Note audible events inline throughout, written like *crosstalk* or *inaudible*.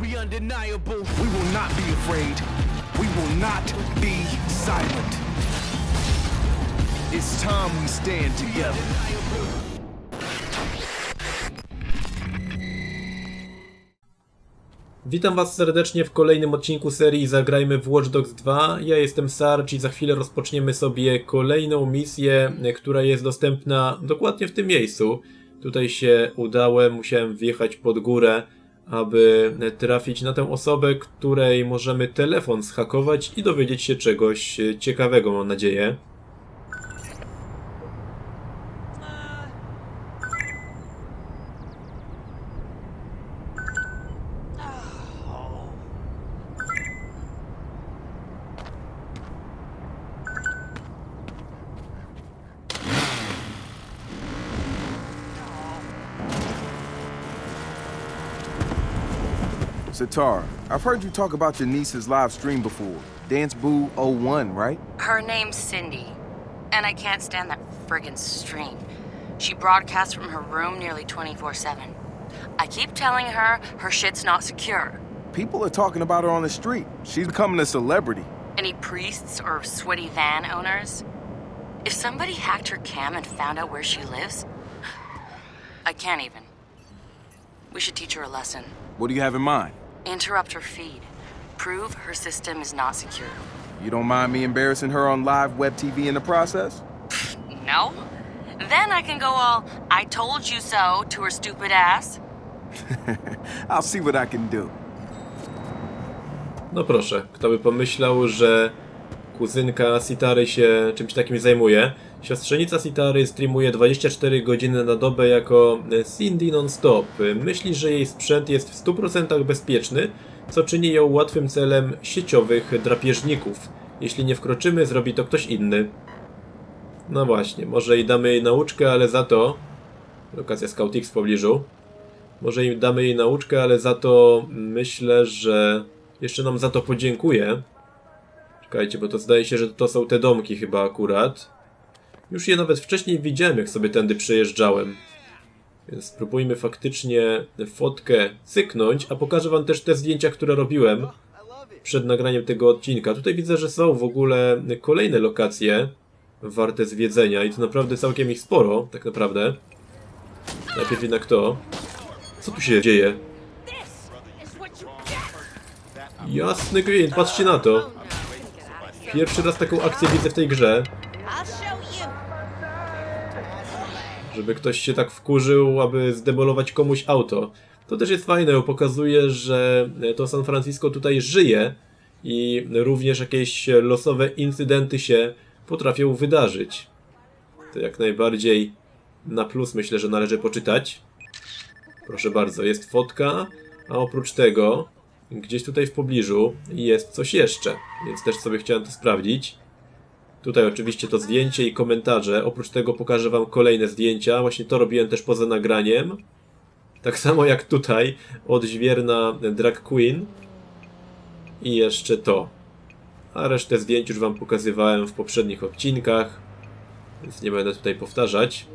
We undeniable. We will not be afraid. We will not be silent. It's time we stand together. Witam Was serdecznie w kolejnym odcinku serii Zagrajmy w Watch Dogs 2. Ja jestem Sarge i za chwilę rozpoczniemy sobie kolejną misję, która jest dostępna dokładnie w tym miejscu. Tutaj się udałem, musiałem wjechać pod górę, aby trafić na tę osobę, której możemy telefon zhakować i dowiedzieć się czegoś ciekawego, mam nadzieję. Sitar, I've heard you talk about your niece's live stream before. Dance Boo 01, right? Her name's Cindy, and I can't stand that friggin' stream. She broadcasts from her room nearly 24 7. I keep telling her her shit's not secure. People are talking about her on the street. She's becoming a celebrity. Any priests or sweaty van owners? If somebody hacked her cam and found out where she lives, I can't even. We should teach her a lesson. What do you have in mind? Interrupt her feed. Prove her system is not secure. You don't mind me embarrassing her on live web TV in the process? *laughs* No? Then I can go all, I told you so, to her stupid ass. *laughs* I'll see what I can do. No proszę, kto by pomyślał, że kuzynka Sitary się czymś takim zajmuje. Siostrzenica Sitary streamuje 24 godziny na dobę jako Cindy non-stop. Myśli, że jej sprzęt jest w 100% bezpieczny, co czyni ją łatwym celem sieciowych drapieżników. Jeśli nie wkroczymy, zrobi to ktoś inny. No właśnie, może i damy jej nauczkę, ale za to... Lokacja Scout X w pobliżu. Może im damy jej nauczkę, ale za to myślę, że jeszcze nam za to podziękuję. Czekajcie, bo to zdaje się, że to są te domki chyba akurat. Już je nawet wcześniej widziałem, jak sobie tędy przejeżdżałem. Więc spróbujmy faktycznie fotkę cyknąć, a pokażę wam też te zdjęcia, które robiłem przed nagraniem tego odcinka. Tutaj widzę, że są w ogóle kolejne lokacje warte zwiedzenia i to naprawdę całkiem ich sporo, tak naprawdę. Najpierw jednak to. Co tu się dzieje? Jasny gwint, patrzcie na to. Pierwszy raz taką akcję widzę w tej grze. Żeby ktoś się tak wkurzył, aby zdemolować komuś auto. To też jest fajne, bo pokazuje, że to San Francisco tutaj żyje i również jakieś losowe incydenty się potrafią wydarzyć. To jak najbardziej na plus myślę, że należy poczytać. Proszę bardzo, jest fotka, a oprócz tego gdzieś tutaj w pobliżu jest coś jeszcze, więc też sobie chciałem to sprawdzić. Tutaj oczywiście to zdjęcie i komentarze. Oprócz tego pokażę Wam kolejne zdjęcia. Właśnie to robiłem też poza nagraniem. Tak samo jak tutaj odźwierna drag queen. I jeszcze to. A resztę zdjęć już Wam pokazywałem w poprzednich odcinkach. Więc nie będę tutaj powtarzać.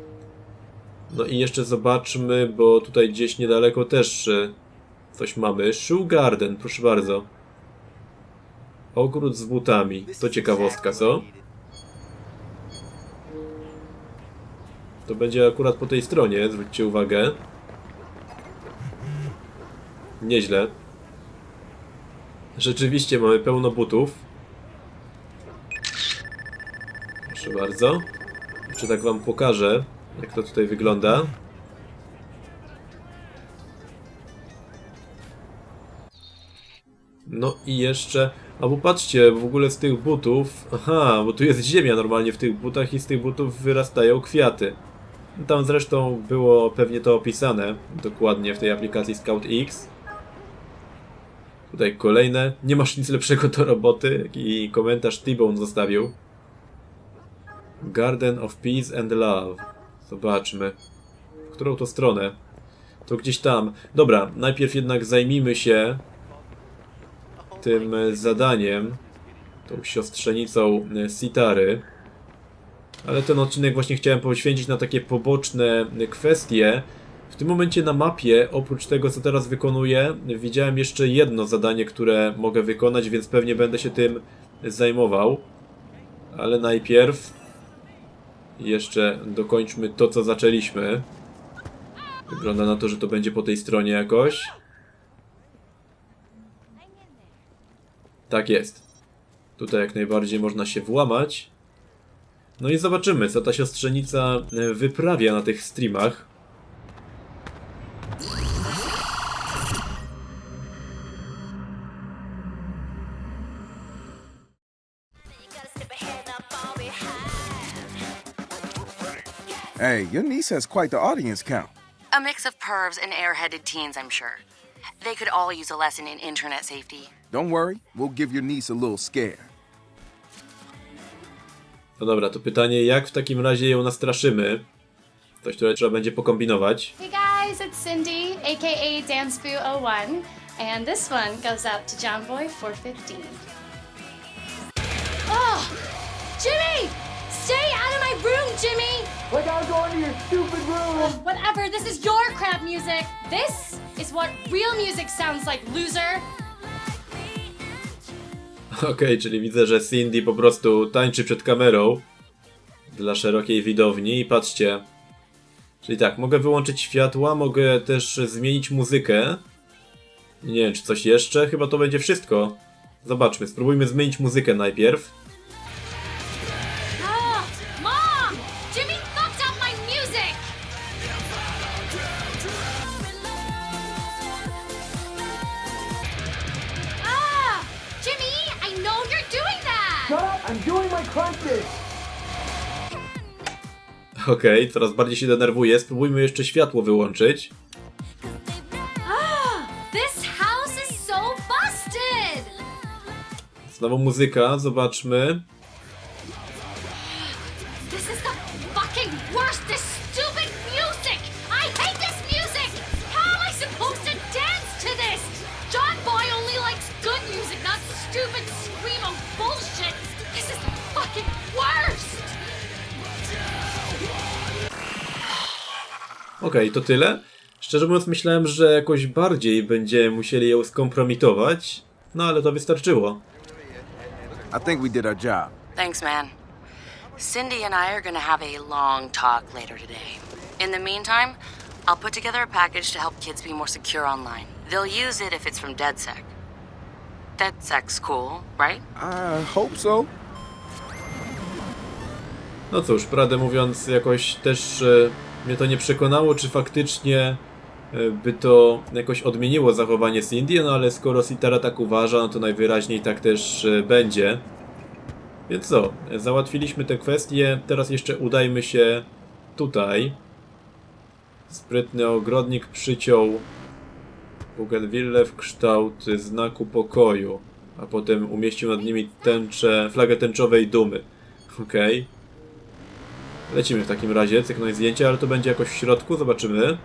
No i jeszcze zobaczmy, bo tutaj gdzieś niedaleko też e, coś mamy. Shoe Garden, proszę bardzo. Ogród z butami. To ciekawostka, co? To będzie akurat po tej stronie, zwróćcie uwagę. Nieźle. Rzeczywiście mamy pełno butów. Proszę bardzo. Jeszcze tak wam pokażę, jak to tutaj wygląda. No i jeszcze... A patrzcie, w ogóle z tych butów... Aha, bo tu jest ziemia normalnie w tych butach i z tych butów wyrastają kwiaty. Tam zresztą było pewnie to opisane dokładnie w tej aplikacji Scout X. Tutaj kolejne. Nie masz nic lepszego do roboty. I komentarz T-Bone zostawił. Garden of Peace and Love. Zobaczmy. W którą to stronę? To gdzieś tam. Dobra, najpierw jednak zajmijmy się tym zadaniem. Tą siostrzenicą Sitary. Ale ten odcinek właśnie chciałem poświęcić na takie poboczne kwestie. W tym momencie na mapie, oprócz tego co teraz wykonuję, widziałem jeszcze jedno zadanie, które mogę wykonać, więc pewnie będę się tym zajmował. Ale najpierw jeszcze dokończmy to, co zaczęliśmy. Wygląda na to, że to będzie po tej stronie jakoś. Tak jest. Tutaj jak najbardziej można się włamać. No i zobaczymy, co ta siostrzenica e, wyprawia na tych streamach. Hey, your niece has quite the audience count. A mix of pervs and airheaded teens, I'm sure. They could all use a lesson in internet safety. Don't worry, we'll give your niece a little scare. No dobra, to pytanie, jak w takim razie ją nastraszymy? Coś, które trzeba będzie pokombinować. Hey guys, it's Cindy, aka DanceBoo01, and this one goes out to JohnBoy415. Oh, Jimmy! Stay out of my room, Jimmy! Like I'm going to your stupid room. Whatever, this is your crap music. This is what real music sounds like, loser. *laughs* Okej, czyli widzę, że Cindy po prostu tańczy przed kamerą dla szerokiej widowni i patrzcie. Czyli tak, mogę wyłączyć światła, mogę też zmienić muzykę. Nie wiem, czy coś jeszcze? Chyba to będzie wszystko. Zobaczmy, spróbujmy zmienić muzykę najpierw. Okej, coraz bardziej się denerwuję. Spróbujmy jeszcze światło wyłączyć. This house is so busted! Znowu muzyka, zobaczmy. This is the fucking worst! This Okej, to tyle. Szczerze mówiąc, myślałem, że jakoś bardziej będziemy musieli ją skompromitować. No ale to wystarczyło. I think we did our job. Thanks, man. Cindy and I are gonna have a long talk later today. In the meantime, I'll put together a package to help kids be more secure online. They'll use it if it's from DedSec. DedSec's cool, right? I hope so. No cóż, prawdę mówiąc, jakoś też e, mnie to nie przekonało, czy faktycznie e, by to jakoś odmieniło zachowanie Cindy, no ale skoro Sitara tak uważa, no to najwyraźniej tak też e, będzie. Więc co, załatwiliśmy te kwestie, teraz jeszcze udajmy się tutaj. Sprytny ogrodnik przyciął Bougainville w kształt znaku pokoju, a potem umieścił nad nimi tęczę, flagę tęczowej dumy. Okej. Lecimy w takim razie, cyknąć zdjęcie, ale to będzie jakoś w środku, zobaczymy.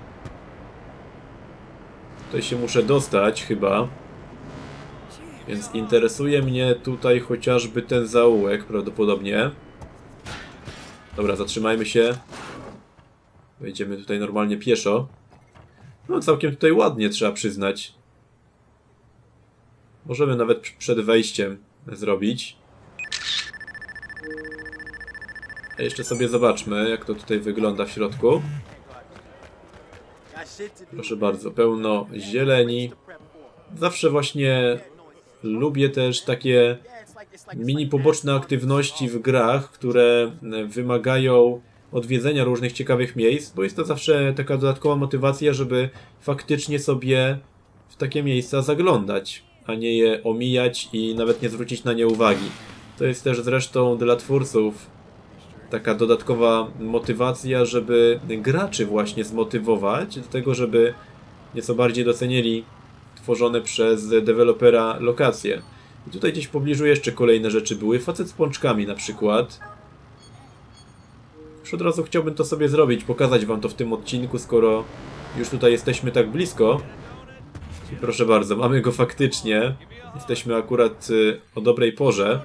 Tutaj się muszę dostać chyba. Więc interesuje mnie tutaj chociażby ten zaułek prawdopodobnie. Dobra, zatrzymajmy się. Wejdziemy tutaj normalnie pieszo. No całkiem tutaj ładnie trzeba przyznać. Możemy nawet pr- przed wejściem zrobić. Jeszcze sobie zobaczmy, jak to tutaj wygląda w środku. Proszę bardzo, pełno zieleni. Zawsze właśnie lubię też takie mini poboczne aktywności w grach, które wymagają odwiedzenia różnych ciekawych miejsc, bo jest to zawsze taka dodatkowa motywacja, żeby faktycznie sobie w takie miejsca zaglądać, a nie je omijać i nawet nie zwrócić na nie uwagi. To jest też zresztą dla twórców taka dodatkowa motywacja, żeby graczy właśnie zmotywować do tego, żeby nieco bardziej docenili tworzone przez dewelopera lokacje. I tutaj gdzieś w pobliżu jeszcze kolejne rzeczy były. Facet z pączkami na przykład. Już od razu chciałbym to sobie zrobić, pokazać wam to w tym odcinku, skoro już tutaj jesteśmy tak blisko. I proszę bardzo, mamy go faktycznie. Jesteśmy akurat y, o dobrej porze.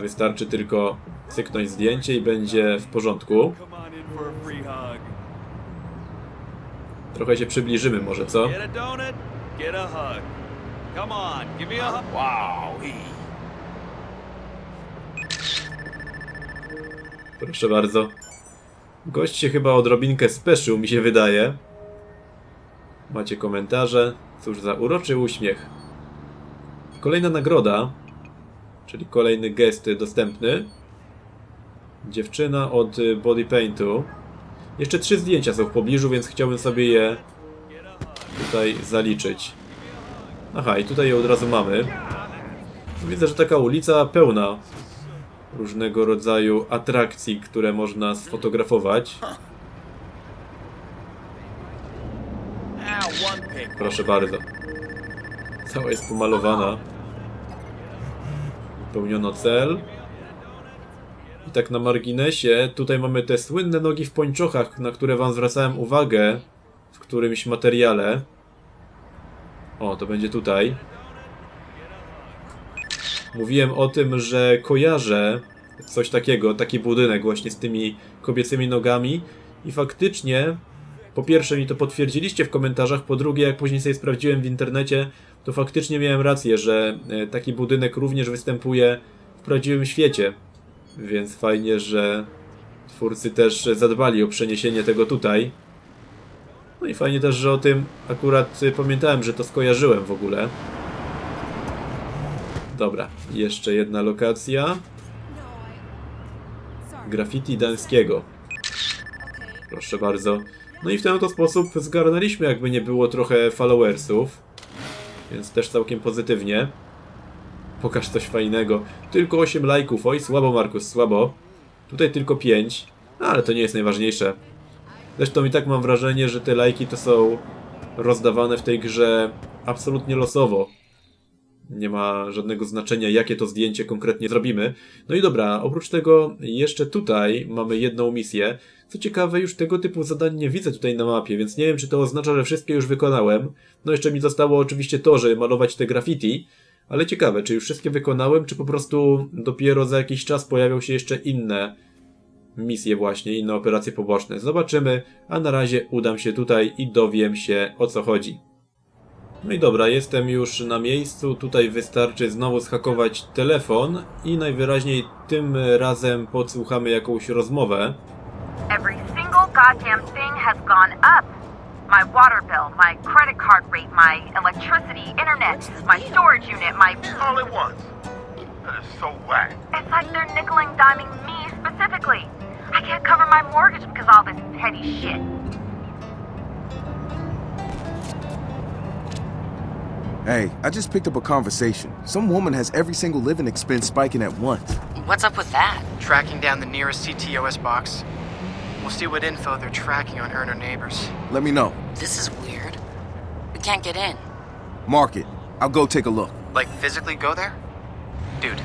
Wystarczy tylko cyknąć zdjęcie i będzie w porządku. Trochę się przybliżymy może, co? Proszę bardzo. Gość się chyba odrobinkę speszył, mi się wydaje. Macie komentarze. Cóż za uroczy uśmiech. Kolejna nagroda, czyli kolejny gest dostępny. Dziewczyna od y, Body Paintu. Jeszcze trzy zdjęcia są w pobliżu, więc chciałbym sobie je tutaj zaliczyć. Aha, i tutaj je od razu mamy. Widzę, że taka ulica pełna różnego rodzaju atrakcji, które można sfotografować. Proszę bardzo. Cała jest pomalowana. Wypełniono cel. I tak na marginesie, tutaj mamy te słynne nogi w pończochach, na które wam zwracałem uwagę w którymś materiale. O, to będzie tutaj. Mówiłem o tym, że kojarzę coś takiego, taki budynek właśnie z tymi kobiecymi nogami i faktycznie po pierwsze mi to potwierdziliście w komentarzach, po drugie jak później sobie sprawdziłem w internecie, to faktycznie miałem rację, że e, taki budynek również występuje w prawdziwym świecie. Więc fajnie, że twórcy też zadbali o przeniesienie tego tutaj. No i fajnie też, że o tym akurat pamiętałem, że to skojarzyłem w ogóle. Dobra, jeszcze jedna lokacja. Graffiti Dańskiego. Proszę bardzo. No i w ten oto sposób zgarnęliśmy, jakby nie było trochę followersów. Więc też całkiem pozytywnie. Pokaż coś fajnego. Tylko 8 lajków. Oj, słabo Markus, słabo. Tutaj tylko 5. No, ale to nie jest najważniejsze. Zresztą i tak mam wrażenie, że te lajki to są rozdawane w tej grze absolutnie losowo. Nie ma żadnego znaczenia, jakie to zdjęcie konkretnie zrobimy. No i dobra, oprócz tego jeszcze tutaj mamy jedną misję. Co ciekawe, już tego typu zadań nie widzę tutaj na mapie, więc nie wiem, czy to oznacza, że wszystkie już wykonałem. No jeszcze mi zostało oczywiście to, że malować te graffiti, ale ciekawe, czy już wszystkie wykonałem, czy po prostu dopiero za jakiś czas pojawią się jeszcze inne misje właśnie, inne operacje poboczne. Zobaczymy, a na razie udam się tutaj i dowiem się o co chodzi. No i dobra, jestem już na miejscu. Tutaj wystarczy znowu zhakować telefon i najwyraźniej tym razem podsłuchamy jakąś rozmowę. Every single goddamn thing has gone up. My water bill, my credit card rate, my electricity, internet, my storage unit, my. All at once. That is so whack. It's like they're nickel and diming me specifically. I can't cover my mortgage because of all this petty shit. Hey, I just picked up a conversation. Some woman has every single living expense spiking at once. What's up with that? Tracking down the nearest CTOS box. We'll see what info they're tracking on her and her neighbors. Let me know. This is weird. We can't get in. Mark it. I'll go take a look. Like, physically go there? Dude,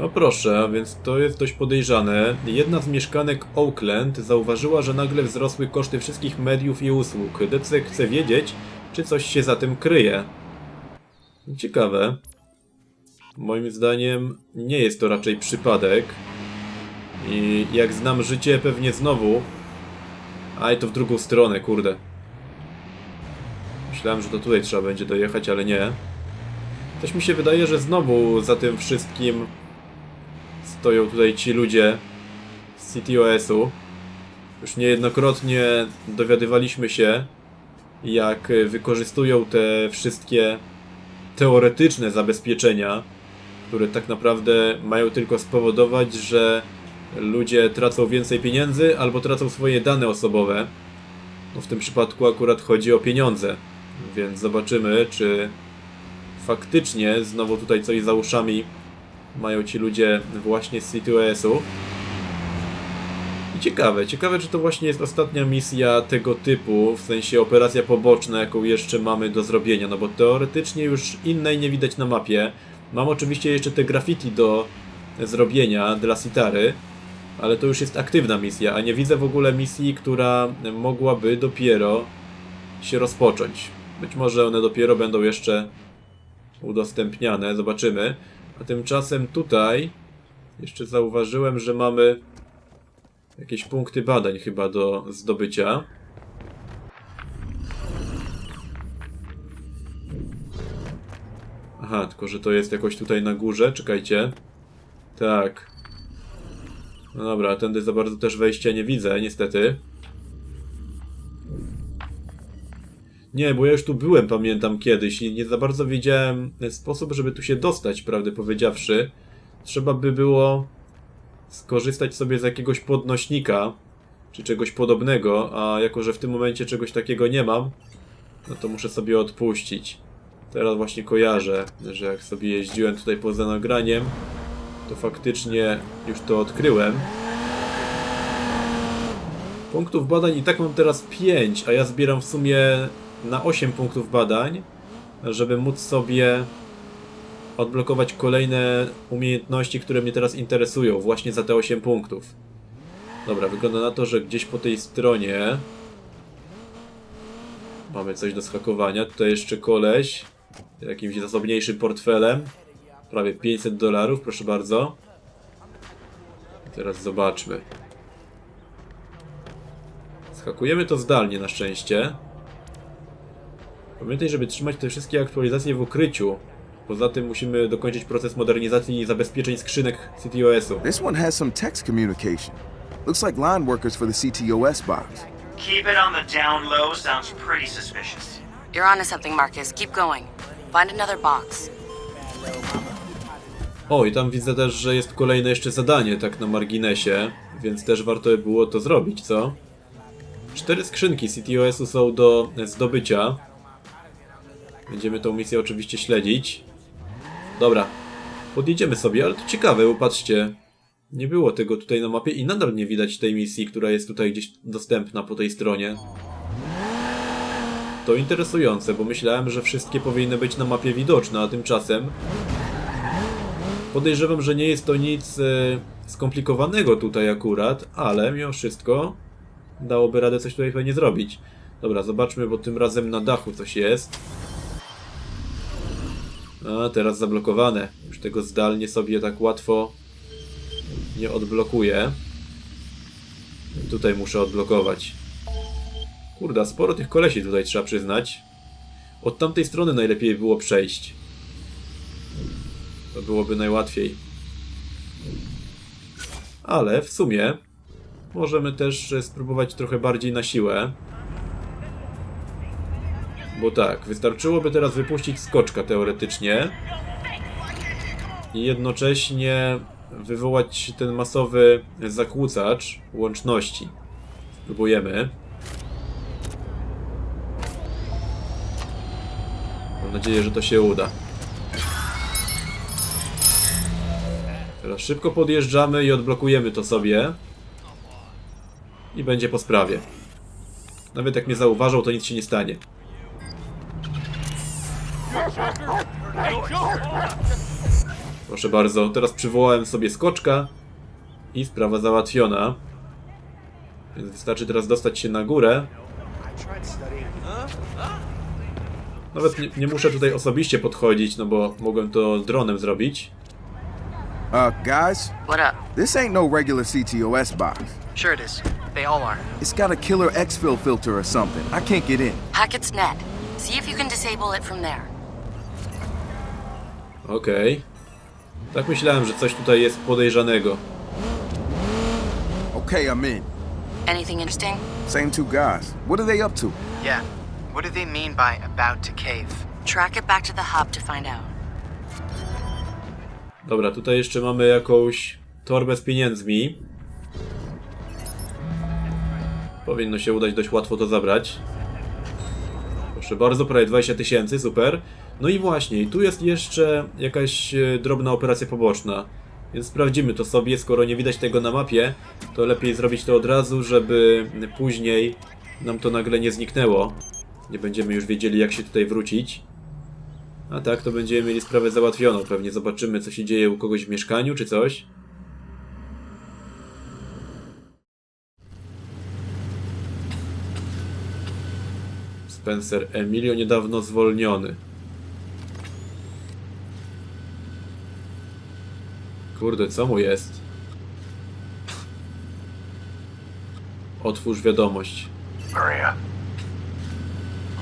No proszę, więc to jest dość podejrzane. Jedna z mieszkanek Oakland zauważyła, że nagle wzrosły koszty wszystkich mediów i usług. Decek chce wiedzieć, czy coś się za tym kryje. Ciekawe. Moim zdaniem nie jest to raczej przypadek. I jak znam życie, pewnie znowu... A i to w drugą stronę, kurde. Myślałem, że to tutaj trzeba będzie dojechać, ale nie. Coś mi się wydaje, że znowu za tym wszystkim stoją tutaj ci ludzie z CTOS-u. Już niejednokrotnie dowiadywaliśmy się, jak wykorzystują te wszystkie teoretyczne zabezpieczenia, które tak naprawdę mają tylko spowodować, że ludzie tracą więcej pieniędzy albo tracą swoje dane osobowe. No w tym przypadku akurat chodzi o pieniądze, więc zobaczymy, czy faktycznie znowu tutaj coś za uszami mają ci ludzie właśnie z CTOS-u. I ciekawe, ciekawe czy to właśnie jest ostatnia misja tego typu, w sensie operacja poboczna, jaką jeszcze mamy do zrobienia, no bo teoretycznie już innej nie widać na mapie. Mam oczywiście jeszcze te graffiti do zrobienia dla Sitary, ale to już jest aktywna misja, a nie widzę w ogóle misji, która mogłaby dopiero się rozpocząć. Być może one dopiero będą jeszcze udostępniane, zobaczymy. A tymczasem tutaj jeszcze zauważyłem, że mamy jakieś punkty badań chyba do zdobycia. Aha, tylko że to jest jakoś tutaj na górze, czekajcie. Tak. No dobra, tędy za bardzo też wejścia nie widzę, niestety. Nie, bo ja już tu byłem, pamiętam kiedyś i nie za bardzo wiedziałem sposób, żeby tu się dostać, prawdę powiedziawszy. Trzeba by było skorzystać sobie z jakiegoś podnośnika, czy czegoś podobnego, a jako, że w tym momencie czegoś takiego nie mam, no to muszę sobie odpuścić. Teraz właśnie kojarzę, że jak sobie jeździłem tutaj poza nagraniem, to faktycznie już to odkryłem. Punktów badań i tak mam teraz 5, a ja zbieram w sumie na 8 punktów badań, żeby móc sobie odblokować kolejne umiejętności, które mnie teraz interesują, właśnie za te 8 punktów. Dobra, wygląda na to, że gdzieś po tej stronie mamy coś do schakowania. Tutaj jeszcze koleś z jakimś zasobniejszym portfelem. Prawie 500 dolarów, proszę bardzo. Teraz zobaczmy. Schakujemy to zdalnie na szczęście. Pamiętaj, żeby trzymać te wszystkie aktualizacje w ukryciu. Poza tym musimy dokończyć proces modernizacji i zabezpieczeń skrzynek CTOS-u. This one has some text communication. Looks like line workers for the CTOS box. Keep it on the down low sounds pretty suspicious. You're onto something, Marcus. Keep going. Find another box. O, i tam widzę też, że jest kolejne jeszcze zadanie, tak na marginesie, więc też warto by było to zrobić, co? Cztery skrzynki CTOS-u są do zdobycia. Będziemy tą misję oczywiście śledzić. Dobra, podjedziemy sobie, ale to ciekawe, bo patrzcie, nie było tego tutaj na mapie i nadal nie widać tej misji, która jest tutaj gdzieś dostępna po tej stronie. To interesujące, bo myślałem, że wszystkie powinny być na mapie widoczne, a tymczasem Podejrzewam, że nie jest to nic e, skomplikowanego tutaj akurat, ale mimo wszystko dałoby radę coś tutaj pewnie zrobić. Dobra, zobaczmy, bo tym razem na dachu coś jest. A, teraz zablokowane. Już tego zdalnie sobie tak łatwo nie odblokuję. Tutaj muszę odblokować. Kurde, sporo tych kolesi tutaj trzeba przyznać. Od tamtej strony najlepiej było przejść. To byłoby najłatwiej. Ale w sumie możemy też spróbować trochę bardziej na siłę. Bo tak, wystarczyłoby teraz wypuścić skoczka teoretycznie i jednocześnie wywołać ten masowy zakłócacz łączności. Spróbujemy. Mam nadzieję, że to się uda. Teraz szybko podjeżdżamy i odblokujemy to sobie. I będzie po sprawie. Nawet jak mnie zauważą, to nic się nie stanie. Proszę bardzo, teraz przywołałem sobie skoczka i sprawa załatwiona. Więc wystarczy teraz dostać się na górę. Nawet nie, nie muszę tutaj osobiście podchodzić, no bo mogłem to dronem zrobić. Uh, guys, What up? this ain't no regular CTOS box. Sure it is. They all are. It's got a killer exfil filter or something. I can't get in. Hack its net. See if you can disable it from there. Okej. Tak myślałem, że coś tutaj jest podejrzanego. Okay, I'm in. Anything interesting? Same two guys. What are they up to? Yeah. What do they mean by about to cave? Track it back to the hub to find out. Dobra, tutaj jeszcze mamy jakąś torbę z pieniędzmi. Powinno się udać dość łatwo to zabrać. Proszę bardzo, prawie 20 tysięcy, super. No i właśnie, tu jest jeszcze jakaś e, drobna operacja poboczna. Więc sprawdzimy to sobie, skoro nie widać tego na mapie, to lepiej zrobić to od razu, żeby później nam to nagle nie zniknęło. Nie będziemy już wiedzieli jak się tutaj wrócić. A tak, to będziemy mieli sprawę załatwioną. Pewnie zobaczymy, co się dzieje u kogoś w mieszkaniu, czy coś. Spencer Emilio niedawno zwolniony. Kurde, co mu jest? Otwórz wiadomość. Maria,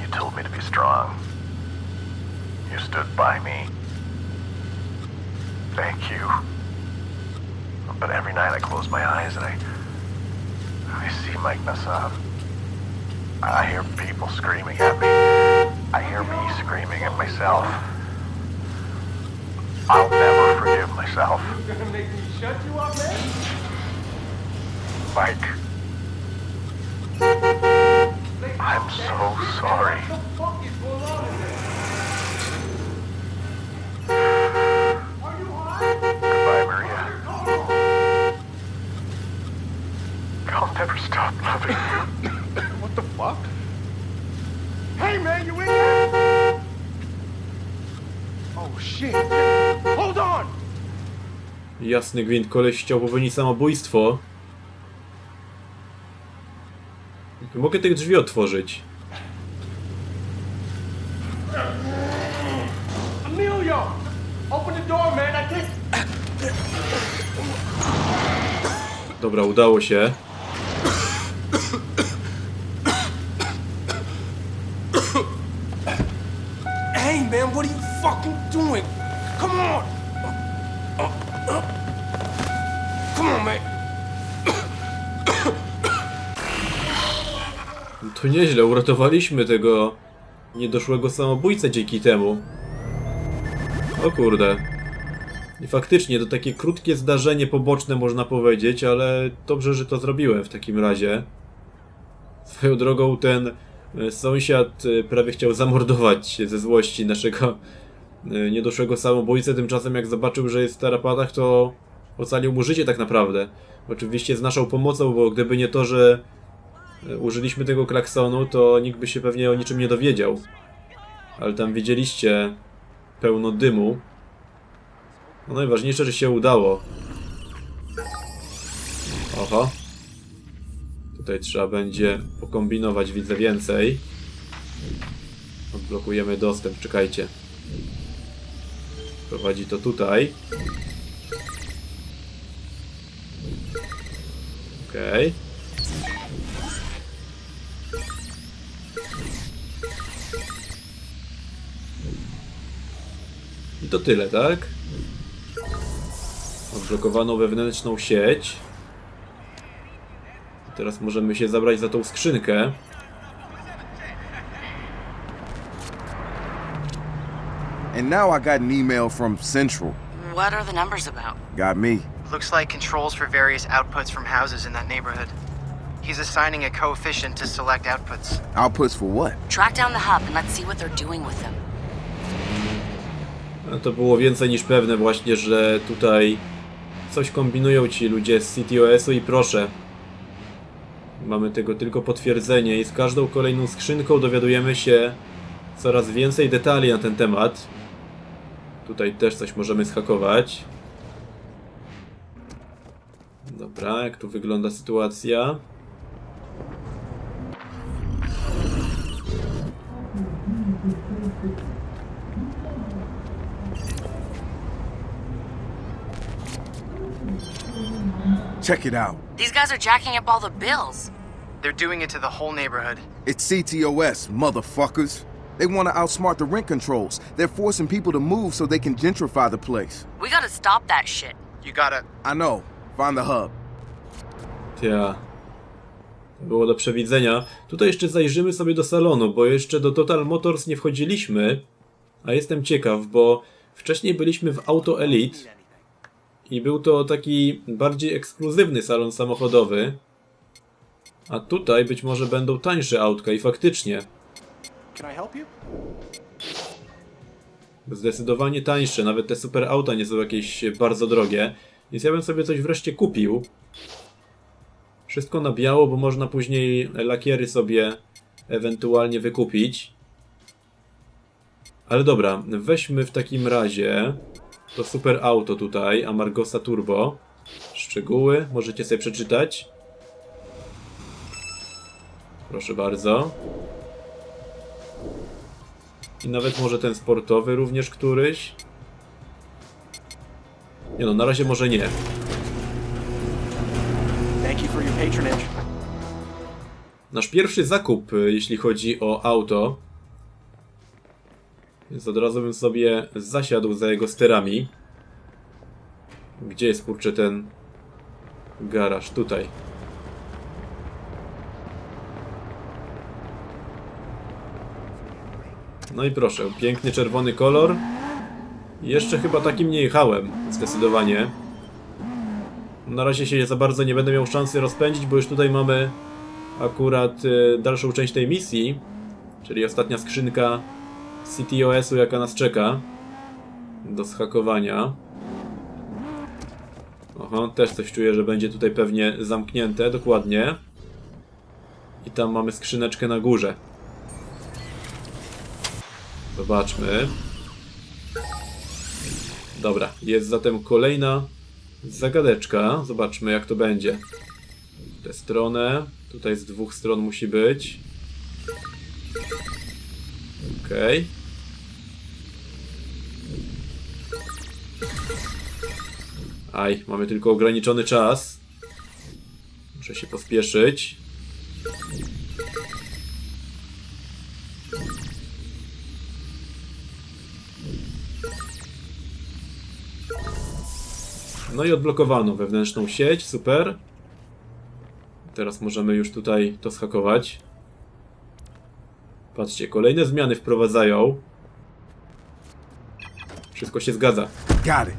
you told me to be strong. You stood by me. Thank you. But every night I close my eyes and I. I see Mike Nassab. I hear people screaming at me. I hear me screaming at myself. I'll never forgive myself. You're gonna make me shut you up, man? Mike. I'm so sorry. Jasny gwint, koleś chciał popełnić samobójstwo. Mogę tych drzwi otworzyć. Emilio! Open the door, man. I can't. Dobra, udało się. To nieźle, uratowaliśmy tego niedoszłego samobójcę dzięki temu. O kurde. I faktycznie to takie krótkie zdarzenie poboczne można powiedzieć, ale dobrze, że to zrobiłem w takim razie. Swoją drogą ten e, sąsiad e, prawie chciał zamordować ze złości naszego e, niedoszłego samobójcę, tymczasem jak zobaczył, że jest w tarapatach, to ocalił mu życie tak naprawdę. Oczywiście z naszą pomocą, bo gdyby nie to, że użyliśmy tego klaksonu, to nikt by się pewnie o niczym nie dowiedział. Ale tam widzieliście pełno dymu. No najważniejsze, że się udało. Oho. Tutaj trzeba będzie pokombinować, widzę więcej. Odblokujemy dostęp, czekajcie. Prowadzi to tutaj. Okej. I to tyle, tak? Odblokowano wewnętrzną sieć. Teraz możemy się zabrać za tą skrzynkę. And now I got an email from Central. What are the numbers about? Got me. Looks like controls for various outputs from houses in that neighborhood. He's assigning a coefficient to select outputs. Outputs for what? Track down the hub and let's see what they're doing with them. No to było więcej niż pewne właśnie, że tutaj coś kombinują ci ludzie z CTOS-u i proszę. Mamy tego tylko potwierdzenie i z każdą kolejną skrzynką dowiadujemy się coraz więcej detali na ten temat. Tutaj też coś możemy schakować. Dobra, jak tu wygląda sytuacja? Check it out. These guys are jacking up all the bills. They're doing it to the whole neighborhood. It's CTOS, motherfuckers. They want to outsmart the rent controls. They're forcing people to move so they can gentrify the place. We gotta stop that shit. You gotta. I know. Find the hub. To było do przewidzenia. Tutaj jeszcze zajrzymy sobie do salonu, bo jeszcze do Total Motors nie wchodziliśmy. A jestem ciekaw, bo wcześniej byliśmy w Auto Elite i był to taki bardziej ekskluzywny salon samochodowy. A tutaj być może będą tańsze autka i faktycznie. Zdecydowanie tańsze, nawet te super auta nie są jakieś bardzo drogie. Więc ja bym sobie coś wreszcie kupił. Wszystko na biało, bo można później lakiery sobie ewentualnie wykupić. Ale dobra, weźmy w takim razie to super auto tutaj, Amargosa Turbo. Szczegóły możecie sobie przeczytać. Proszę bardzo. I nawet może ten sportowy również któryś. Nie no, na razie może nie. Thank you for your patronage. Nasz pierwszy zakup, y, jeśli chodzi o auto. Więc od razu bym sobie zasiadł za jego sterami. Gdzie jest kurczę ten garaż? Tutaj. No i proszę, piękny czerwony kolor. Jeszcze chyba takim nie jechałem, zdecydowanie. Na razie się za bardzo nie będę miał szansy rozpędzić, bo już tutaj mamy akurat y, dalszą część tej misji, czyli ostatnia skrzynka CTOS-u, jaka nas czeka do zhakowania. Oho, też coś czuję, że będzie tutaj pewnie zamknięte, dokładnie. I tam mamy skrzyneczkę na górze. Zobaczmy. Dobra, jest zatem kolejna zagadeczka. Zobaczmy jak to będzie. Tę stronę. Tutaj z dwóch stron musi być. Okej. Aj, mamy tylko ograniczony czas. Muszę się pospieszyć. No i odblokowano wewnętrzną sieć, super. Teraz możemy już tutaj to schakować. Patrzcie, kolejne zmiany wprowadzają. Wszystko się zgadza. Got it.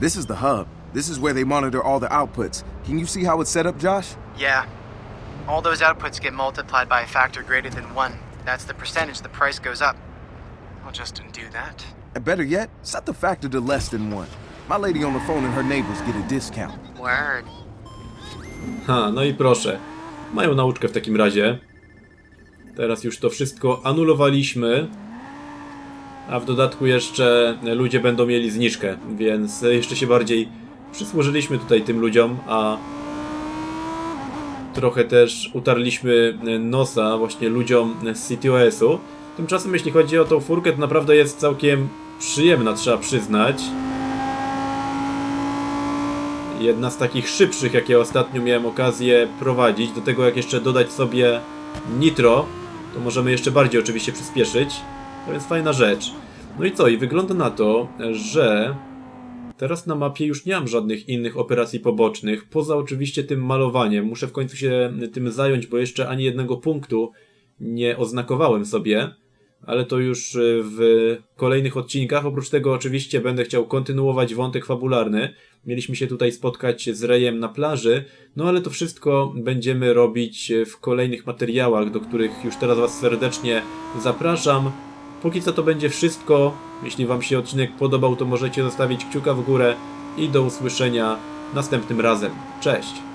This is the hub. This is where they monitor all the outputs. Can you see how it's set up, Josh? Yeah. All those outputs get multiplied by a factor greater than 1. That's the percentage the price goes up. I'll just undo that. And better yet, set the factor to less than one. My lady on the phone and her neighbors get a discount. Word. Ha, no i proszę. Mają nauczkę w takim razie. Teraz już to wszystko anulowaliśmy. A w dodatku jeszcze ludzie będą mieli zniżkę, więc jeszcze się bardziej przysłużyliśmy tutaj tym ludziom, a trochę też utarliśmy nosa właśnie ludziom z CTOS-u. Tymczasem jeśli chodzi o tą furkę, to naprawdę jest całkiem przyjemna, trzeba przyznać. Jedna z takich szybszych, jakie ostatnio miałem okazję prowadzić. Do tego jak jeszcze dodać sobie nitro, to możemy jeszcze bardziej oczywiście przyspieszyć. To jest fajna rzecz. No i co? I wygląda na to, że teraz na mapie już nie mam żadnych innych operacji pobocznych, poza oczywiście tym malowaniem. Muszę w końcu się tym zająć, bo jeszcze ani jednego punktu nie oznakowałem sobie. Ale to już w kolejnych odcinkach. Oprócz tego oczywiście będę chciał kontynuować wątek fabularny. Mieliśmy się tutaj spotkać z Rejem na plaży, no ale to wszystko będziemy robić w kolejnych materiałach, do których już teraz Was serdecznie zapraszam. Póki co to będzie wszystko. Jeśli Wam się odcinek podobał, to możecie zostawić kciuka w górę i do usłyszenia następnym razem. Cześć!